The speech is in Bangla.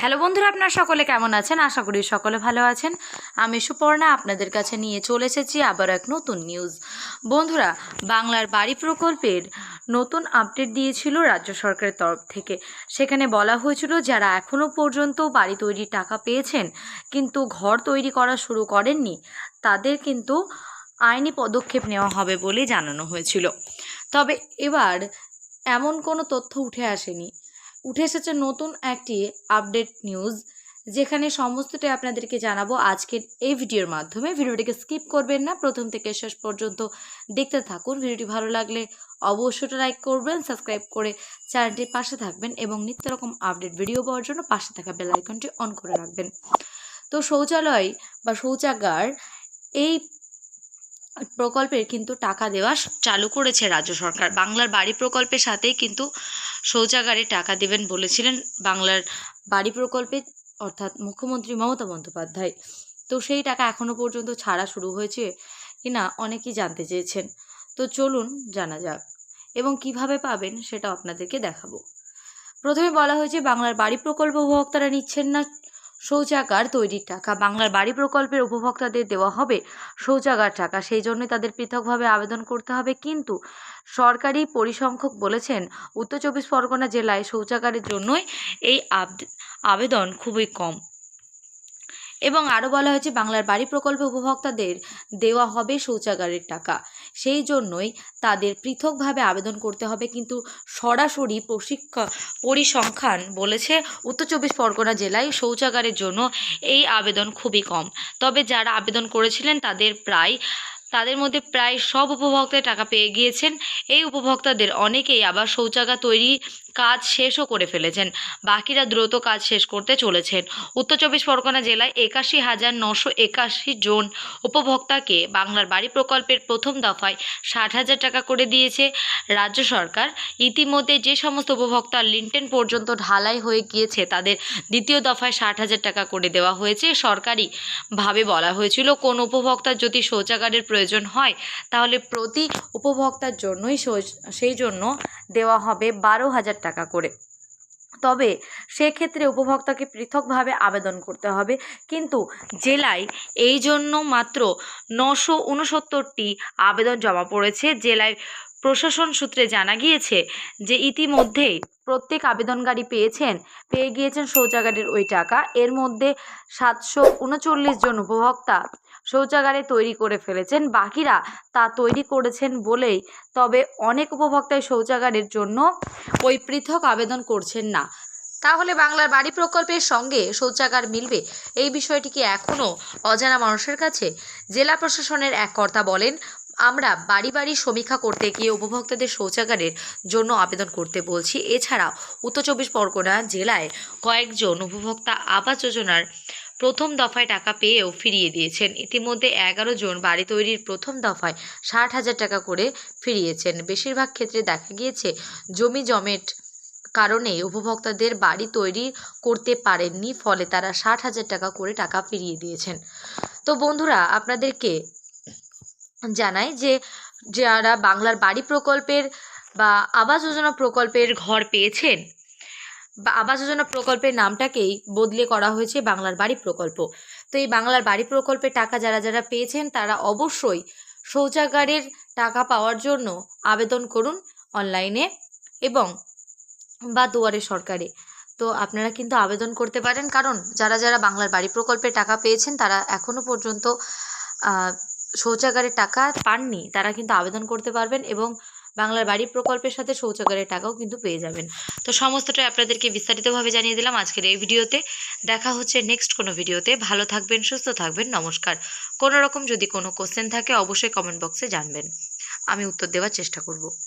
হ্যালো বন্ধুরা, আপনারা সকলে কেমন আছেন? আশা করি সকলে ভালো আছেন। আমি সুপর্ণা, আপনাদের কাছে নিয়ে চলে এসেছি আবার এক নতুন নিউজ বন্ধুরা, বাংলার বাড়ি প্রকল্পের নতুন আপডেট দিয়েছিল রাজ্য সরকারের তরফ থেকে। সেখানে বলা হয়েছিল, যারা এখনও পর্যন্ত বাড়ি তৈরির টাকা পেয়েছেন, কিন্তু ঘর তৈরি করা শুরু করেননি, তাদের কিন্তু আইনি পদক্ষেপ নেওয়া হবে বলে জানানো হয়েছিল। তবে এবার এমন কোনো তথ্য উঠে আসেনি। উঠে এসেছে নতুন একটি আপডেট নিউজ যেখানে সমস্তটাই আপনাদেরকে জানাব আজকের এই ভিডিওর মাধ্যমে। ভিডিওটিকে স্কিপ করবেন না, প্রথম থেকে শেষ পর্যন্ত দেখতে থাকুন। ভিডিওটি ভালো লাগলে অবশ্যই লাইক করবেন সাবস্ক্রাইব করে চ্যানেলটির পাশে থাকবেন এবং নিত্য রকম আপডেট ভিডিও পাওয়ার জন্য পাশে থাকা বেল আইকনটি অন করে রাখবেন। তো শৌচালয় বা শৌচাগার, এই প্রকল্পের কিন্তু টাকা দেওয়া চালু করেছে রাজ্য সরকার। বাংলার বাড়ি প্রকল্পের সাথেই কিন্তু শৌচাগারে টাকা দেবেন বলেছিলেন বাংলার বাড়ি প্রকল্পে, অর্থাৎ মুখ্যমন্ত্রী মমতা বন্দ্যোপাধ্যায়। তো সেই টাকা এখনও পর্যন্ত ছাড়া শুরু হয়েছে কিনা অনেকেই জানতে চেয়েছেন। তো চলুন জানা যাক এবং কীভাবে পাবেন সেটা আপনাদেরকে দেখাবো। প্রথমে বলা হয়েছে, বাংলার বাড়ি প্রকল্প উপভোক্তারা নিচ্ছেন না শৌচাগার তৈরির টাকা। বাংলার বাড়ি প্রকল্পের উপভোক্তাদের দেওয়া হবে শৌচাগার টাকা। সেই জন্যই তাদের পৃথকভাবে আবেদন করতে হবে। কিন্তু সরকারি পরিসংখ্যক বলেছেন, উত্তর চব্বিশ পরগনা জেলায় শৌচাগারের জন্যই এই আব- আবেদন খুবই কম। এবং আরও বলা হয়েছে, বাংলার বাড়ি প্রকল্পে উপভোক্তাদের দেওয়া হবে শৌচাগারের টাকা। সেই জন্যই তাদের পৃথকভাবে আবেদন করতে হবে। কিন্তু সরাসরি প্রশিক্ষণ পরিসংখ্যান বলেছে উত্তর চব্বিশ পরগনা জেলায় শৌচাগারের জন্য এই আবেদন খুবই কম। তবে যারা আবেদন করেছিলেন তাদের প্রায়, তাদের মধ্যে প্রায় সব উপভোক্তায় টাকা পেয়ে গিয়েছেন। এই উপভোক্তাদের অনেকেই আবার শৌচাগার তৈরি কাজ শেষও করে ফেলেছেন। বাকিরা দ্রুত কাজ শেষ করতে চলেছেন। উত্তর চব্বিশ পরগনা জেলায় একাশি হাজার নশো একাশি জন উপভোক্তাকে বাংলার বাড়ি প্রকল্পের প্রথম দফায় ষাট হাজার টাকা করে দিয়েছে রাজ্য সরকার। ইতিমধ্যে যে সমস্ত উপভোক্তা লিন্টেন পর্যন্ত ঢালাই হয়ে গিয়েছে, তাদের দ্বিতীয় দফায় ষাট হাজার টাকা করে দেওয়া হয়েছে। সরকারিভাবে বলা হয়েছিল, কোন উপভোক্তার যদি শৌচাগারের প্রয়োজন হয়, তাহলে প্রতি উপভোক্তার জন্যই সেই জন্য দেওয়া হবে বারো হাজার টাকা করে। তবে সেক্ষেত্রে উপভোক্তাকে পৃথকভাবে আবেদন করতে হবে। কিন্তু জেলায় এই জন্য মাত্র নশো উনসত্তরটি আবেদন জমা পড়েছে। জেলায় প্রশাসন সূত্রে জানা গিয়েছে যে ইতিমধ্যেই প্রত্যেক আবেদনকারী পেয়েছেন, পেয়ে গিয়েছেন শৌচাগারের ওই টাকা। এর মধ্যে সাতশো উনচল্লিশ জন উপভোক্তা শৌচাগারে তৈরি করে ফেলেছেন। বাকিরা তা তৈরি করেছেন বলেই, তবে অনেক উপভোক্তাই শৌচাগারের জন্য ওই পৃথক আবেদন করছেন না। তাহলে বাংলার বাড়ি প্রকল্পের সঙ্গে শৌচাগার মিলবে? এই বিষয়টি কি এখনও অজানা মানুষের কাছে জেলা প্রশাসনের এক কর্তা বলেন আমরা বাড়ি বাড়ি সমীক্ষা করতে গিয়ে উপভোক্তাদের শৌচাগারের জন্য আবেদন করতে বলছি। এছাড়া উত্তর চব্বিশ পরগনা জেলায় কয়েকজন উপভোক্তা আবাস যোজনার প্রথম দফায় টাকা পেয়েও ফিরিয়ে দিয়েছেন। ইতিমধ্যে এগারো জন বাড়ি তৈরির প্রথম দফায় ষাট হাজার টাকা করে ফিরিয়েছেন। বেশিরভাগ ক্ষেত্রে দেখা গিয়েছে জমি জমেট কারণে উপভোক্তাদের বাড়ি তৈরি করতে পারেননি, ফলে তারা ষাট হাজার টাকা করে টাকা ফিরিয়ে দিয়েছেন। তো বন্ধুরা, আপনাদেরকে জানাই যে যারা বাংলার বাড়ি প্রকল্পের বা আবাস যোজনা প্রকল্পের ঘর পেয়েছেন, বা আবাস যোজনা প্রকল্পের নামটাকেই বদলে করা হয়েছে বাংলার বাড়ি প্রকল্প। তো এই বাংলার বাড়ি প্রকল্পের টাকা যারা যারা পেয়েছেন, তারা অবশ্যই শৌচাগারের টাকা পাওয়ার জন্য আবেদন করুন অনলাইনে এবং বা দুয়ারে সরকারে। তো আপনারা কিন্তু আবেদন করতে পারেন, কারণ যারা যারা বাংলার বাড়ি প্রকল্পে টাকা পেয়েছেন, তারা এখনও পর্যন্ত শৌচাগারের টাকা পাননি, তারা কিন্তু আবেদন করতে পারবেন এবং বাংলার বাড়ি প্রকল্পের সাথে শৌচাগারের টাকাও কিন্তু পেয়ে যাবেন। তো সমস্তটাই আপনাদেরকে বিস্তারিতভাবে জানিয়ে দিলাম আজকের এই ভিডিওতে। দেখা হচ্ছে নেক্সট কোনো ভিডিওতে। ভালো থাকবেন, সুস্থ থাকবেন, নমস্কার। কোনো রকম যদি কোনো কোশ্চেন থাকে, অবশ্যই কমেন্ট বক্সে জানবেন। আমি উত্তর দেওয়ার চেষ্টা করব।